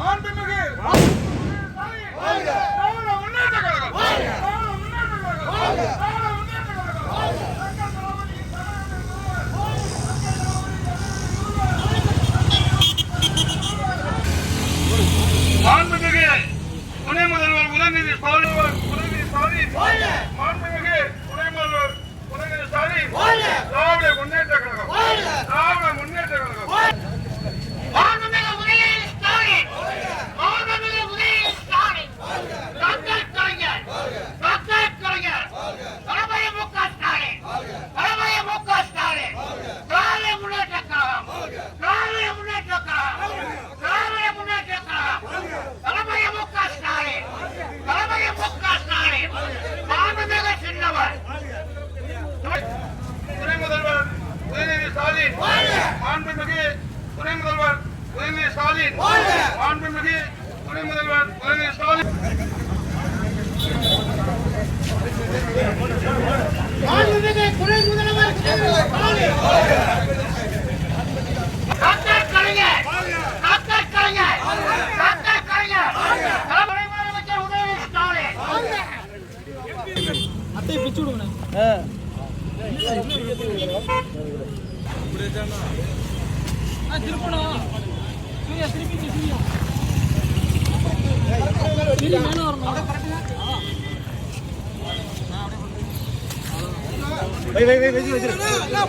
மாண்புமிகு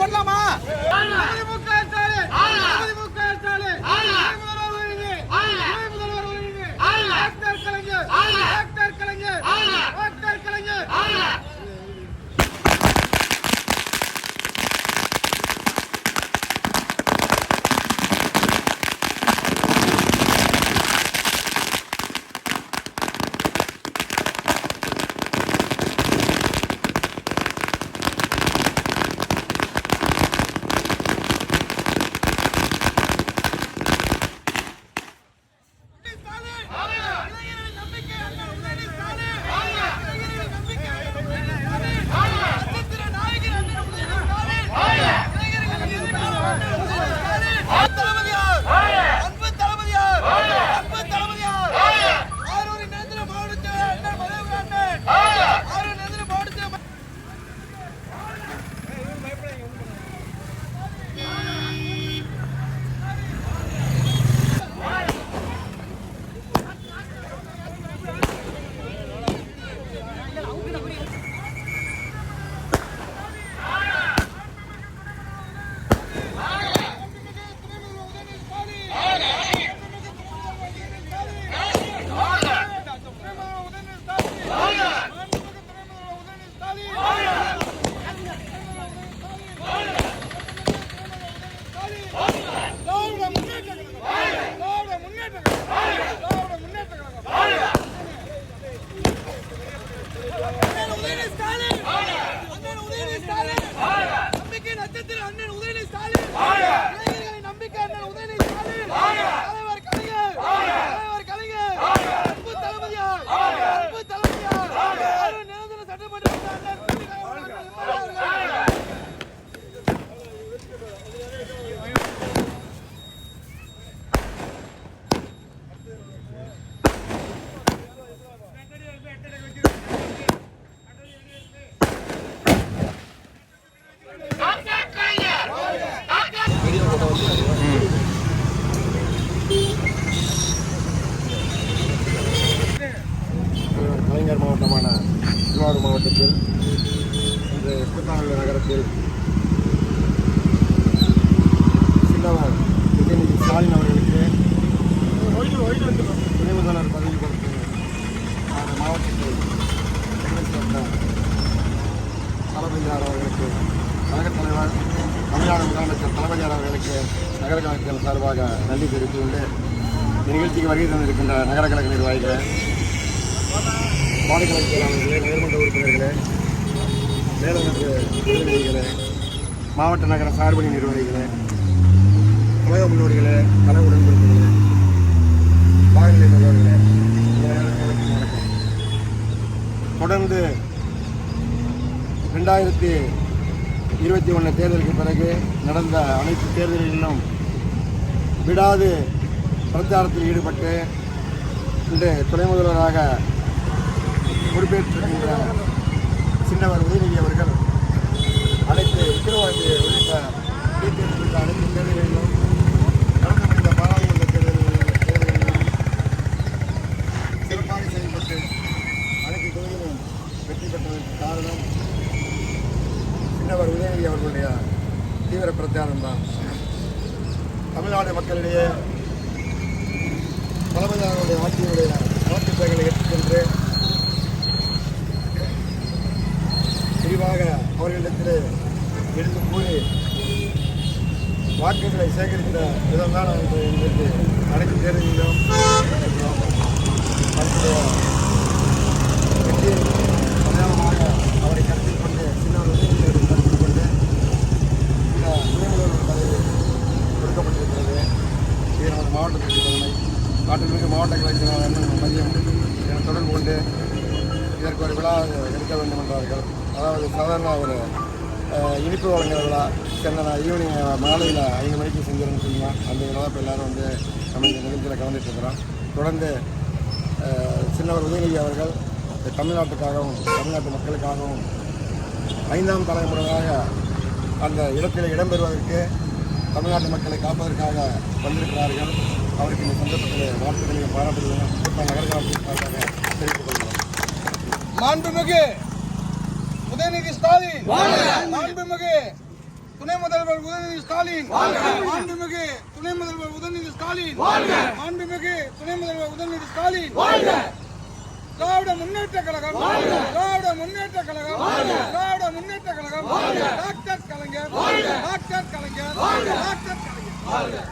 பண்ணலாமா கலைஞர் மாவட்டமான திருவாரூர் மாவட்டத்தில் இன்று புத்தாண்டு நகரத்தில் சார்பாக நன்றி தெரிவித்துள்ளே இந்த நிகழ்ச்சிக்கு வருகை தந்திருக்கின்ற நகர கழக நிர்வாகிகளே மாநில நேர்மன்ற உறுப்பினர்களே மேலமைப்பு பிரதிநிதிகளே மாவட்ட நகர சார்பணி நிர்வாகிகளே கழக முன்னோர்களே கலை உடன்பிறப்புகளே பாகநிலை நிர்வாகிகளே தொடர்ந்து ரெண்டாயிரத்தி இருபத்தி ஒன்று தேர்தலுக்கு பிறகு நடந்த அனைத்து தேர்தல்களிலும் விடாது பிரச்சாரத்தில் ஈடுபட்டு இன்று துணை முதல்வராக பொறுப்பேற்றிருக்கின்ற சின்னவர் உதயநிதி அவர்கள் அனைத்து விக்கிரவாண்டி உள்ளிட்ட இடைத்தேர்தல் அனைத்து தேர்தல்களிலும் நடந்து முடிந்த பாராளுமன்ற தேர்தல்களிலும் தேர்தல்களிலும் சிறப்பாக செயல்பட்டு அனைத்து தொகுதியிலும் வெற்றி பெற்றதற்கு காரணம் சின்னவர் உதயநிதி அவர்களுடைய தீவிர பிரச்சாரம் தான். தமிழ்நாடு மக்களிடையே தலைமையாளருடைய ஆட்சியினுடைய வாக்குச்சைகளை எடுத்துச் சென்று விரிவாக அவர்களிடத்திலே எடுத்து கூறி வாக்குகளை சேகரித்த விதம்தான் அந்த இன்றைக்கு அனைத்து தேர்தலிலும் இனிப்பு வழங்குற விழா சென்னை ஈவினிங் மாலையில் ஐந்து மணிக்கு செஞ்சிருன்னு சொன்னோம் அந்த விழா இப்போ எல்லாரும் வந்து நம்ம இந்த நிகழ்ச்சியில் கலந்துட்டுருக்கிறோம் தொடர்ந்து சின்னவர் உதயநிதி அவர்கள் இந்த தமிழ்நாட்டுக்காகவும் தமிழ்நாட்டு மக்களுக்காகவும் ஐந்தாம் தலைமுறையாக அந்த இடத்தில் இடம்பெறுவதற்கு தமிழ்நாட்டு மக்களை காப்பதற்காக வந்திருக்கிறார்கள். அவருக்கு இந்த சந்தர்ப்பத்தில் வாழ்த்துக்களையும் பாராட்டுகளையும் நகர்காலத்தின் தெரிவித்துக் கொள்கிறோம். மாண்புமிகு உதயநிதி ஸ்டாலின். மாண்புமிகு துணை முதல்வர் உதயநிதி ஸ்டாலின். மாண்புமிகு துணை முதல்வர் உதயநிதி ஸ்டாலின். மாண்புமிகு துணை முதல்வர் Udhayanidhi Stalin. Dravida Munnetra Kazhagam. Dravida Munnetra Kazhagam. Dravida Munnetra Kazhagam. Doctor Kalaignar. Doctor Kalaignar. Doctor Kalaignar.